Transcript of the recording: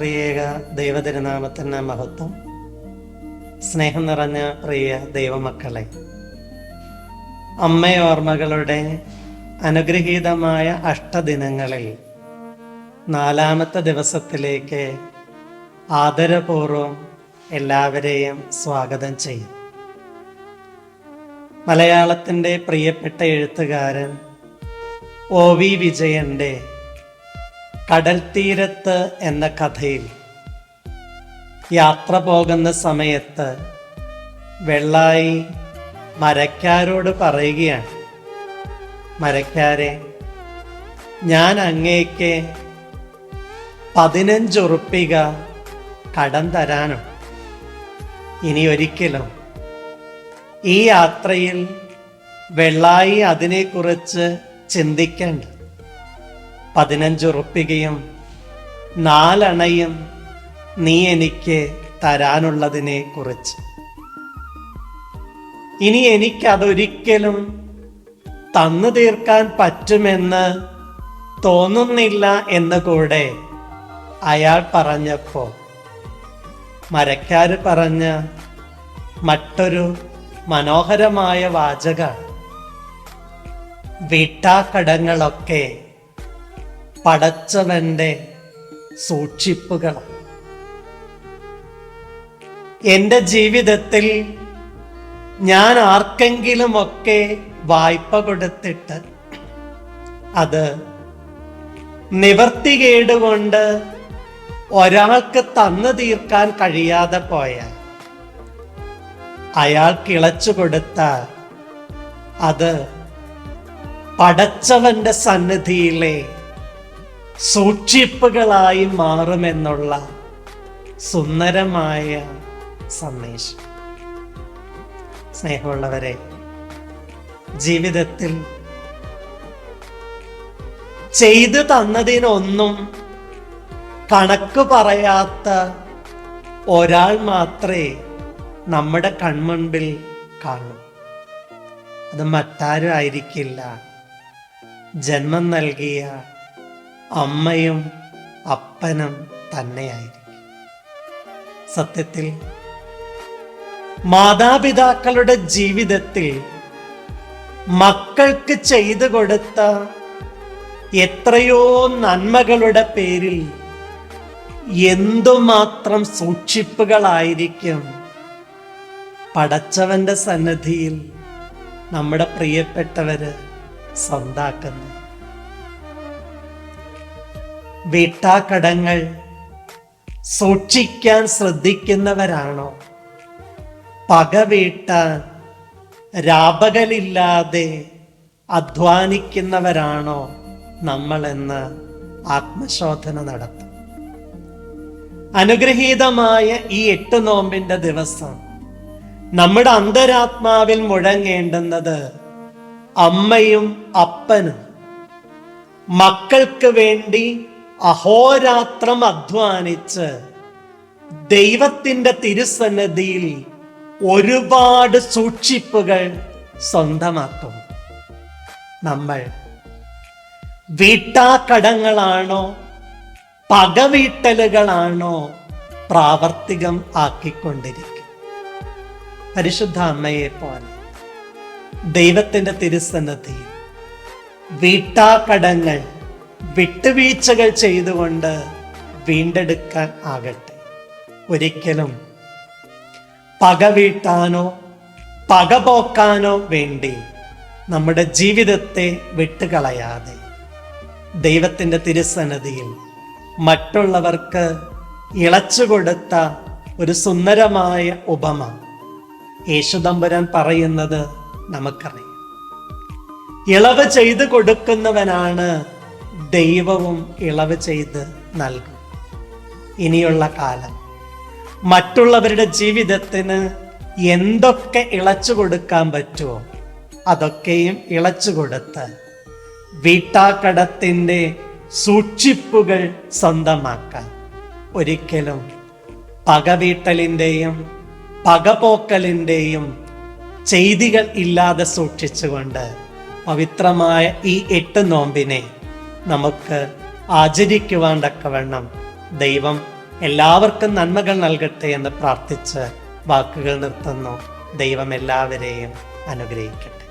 ത്രിയേക ദൈവതിരുനാമത്തിന് മഹത്വം. സ്നേഹം നിറഞ്ഞ പ്രിയ ദൈവമക്കളെ അമ്മയോർമ്മകളുടെ അനുഗ്രഹീതമായ അഷ്ടദിനങ്ങളിൽ നാലാമത്തെ ദിവസത്തിലേക്ക് ആദരപൂർവം എല്ലാവരെയും സ്വാഗതം ചെയ്യും. മലയാളത്തിന്റെ പ്രിയപ്പെട്ട എഴുത്തുകാരൻ ഒ വി വിജയന്റെ കടൽ തീരത്ത് എന്ന കഥയിൽ യാത്ര പോകുന്ന സമയത്ത് വെള്ളായി മരക്കാരോട് പറയുകയാണ്. മരക്കാരെ ഞാൻ അങ്ങേക്ക് പതിനഞ്ചുറുപ്പിക കടം തരാനും. ഇനി ഒരിക്കലും ഈ യാത്രയിൽ വെള്ളായി അതിനെക്കുറിച്ച് ചിന്തിക്കേണ്ട. പതിനഞ്ചുറുപ്പികയും നാലണയും നീ എനിക്ക് തരാനുള്ളതിനെ കുറിച്ച്. ഇനി എനിക്കതൊരിക്കലും തന്നു തീർക്കാൻ പറ്റുമെന്ന് തോന്നുന്നില്ല എന്ന് കൂടെ അയാൾ പറഞ്ഞപ്പോ മരക്കാര് പറഞ്ഞ മറ്റൊരു മനോഹരമായ വാചക വീട്ടാക്കടങ്ങളൊക്കെ പടച്ചവന്റെ സൂക്ഷിപ്പുകൾ. എന്റെ ജീവിതത്തിൽ ഞാൻ ആർക്കെങ്കിലുമൊക്കെ വായ്പ കൊടുത്തിട്ട് അത് നിവർത്തികേടുകൊണ്ട് ഒരാൾക്ക് തന്നു തീർക്കാൻ കഴിയാതെ പോയ അയാൾ കിളച്ചു കൊടുത്ത അത് പടച്ചവന്റെ സന്നിധിയിലെ സൂക്ഷിപ്പുകളായി മാറുമെന്നുള്ള സുന്ദരമായ സന്ദേശം. സ്നേഹമുള്ളവരെ ജീവിതത്തിൽ ചെയ്തു തന്നതിനൊന്നും കണക്ക് പറയാത്ത ഒരാൾ മാത്രമേ നമ്മുടെ കൺമുൻപിൽ കാണൂ. അത് മറ്റാരും ആയിരിക്കില്ല. ജന്മം നൽകിയ അമ്മയും അപ്പനും തന്നെയായിരിക്കും. സത്യത്തിൽ മാതാപിതാക്കളുടെ ജീവിതത്തിൽ മക്കൾക്ക് ചെയ്തു കൊടുത്ത എത്രയോ നന്മകളുടെ പേരിൽ എന്തുമാത്രം സൂക്ഷിപ്പുകളായിരിക്കും പടച്ചവന്റെ സന്നദ്ധിയിൽ നമ്മുടെ പ്രിയപ്പെട്ടവര് സ്വന്താക്കുന്നു വീട്ടാക്കടങ്ങൾ. സൂക്ഷിക്കാൻ ശ്രദ്ധിക്കുന്നവരാണോ? പക വീട്ടാൻ രാപകലില്ലാതെ അധ്വാനിക്കുന്നവരാണോ നമ്മളെന്ന് ആത്മശോധന നടത്തും. അനുഗ്രഹീതമായ ഈ എട്ട് നോമ്പിന്റെ ദിവസം നമ്മുടെ അന്തരാത്മാവിൽ മുഴങ്ങേണ്ടുന്നത് അമ്മയും അപ്പനും മക്കൾക്ക് വേണ്ടി അഹോരാത്രം അധ്വാനിച്ച് ദൈവത്തിന്റെ തിരുസന്നതിയിൽ ഒരുപാട് സൂക്ഷിപ്പുകൾ സ്വന്തമാക്കും. നമ്മൾ വീട്ടാക്കടങ്ങളാണോ പകവീട്ടലുകളാണോ പ്രാവർത്തികം ആക്കിക്കൊണ്ടിരിക്കും. പരിശുദ്ധ അമ്മയെ പോലെ ദൈവത്തിന്റെ തിരുസന്നതിയിൽ വീട്ടാക്കടങ്ങൾ വിട്ടുവീഴ്ചകൾ ചെയ്തുകൊണ്ട് വീണ്ടെടുക്കാൻ ആകട്ടെ. ഒരിക്കലും പക വീട്ടാനോ പക പോക്കാനോ വേണ്ടി നമ്മുടെ ജീവിതത്തെ വിട്ടുകളയാതെ ദൈവത്തിന്റെ തിരുസന്നതിയിൽ മറ്റുള്ളവർക്ക് ഇളച്ചു കൊടുത്ത ഒരു സുന്ദരമായ ഉപമ യേശുദമ്പുരാൻ പറയുന്നത് നമുക്കറിയാം. ഇളവ് ചെയ്തു കൊടുക്കുന്നവനാണ് ദൈവവും ഇളവ് ചെയ്ത് നൽകും. ഇനിയുള്ള കാലം. മറ്റുള്ളവരുടെ ജീവിതത്തിന് എന്തൊക്കെ ഇളച്ചു കൊടുക്കാൻ പറ്റുമോ അതൊക്കെയും ഇളച്ചു കൊടുത്ത് വീട്ടാക്കടത്തിന്റെ സൂക്ഷിപ്പുകൾ സ്വന്തമാക്കാൻ. ഒരിക്കലും പകവീട്ടലിന്റെയും പകപോക്കലിന്റെയും ചെയ്തികൾ ഇല്ലാതെ സൂക്ഷിച്ചുകൊണ്ട് പവിത്രമായ ഈ എട്ട് നോമ്പിനെ നമുക്ക് ആചരിക്കുവാൻ തക്കവണ്ണം ദൈവം എല്ലാവർക്കും നന്മകൾ നൽകട്ടെ എന്ന് പ്രാർത്ഥിച്ച് വാക്കുകൾ നിർത്തുന്നു. ദൈവം എല്ലാവരെയും അനുഗ്രഹിക്കട്ടെ.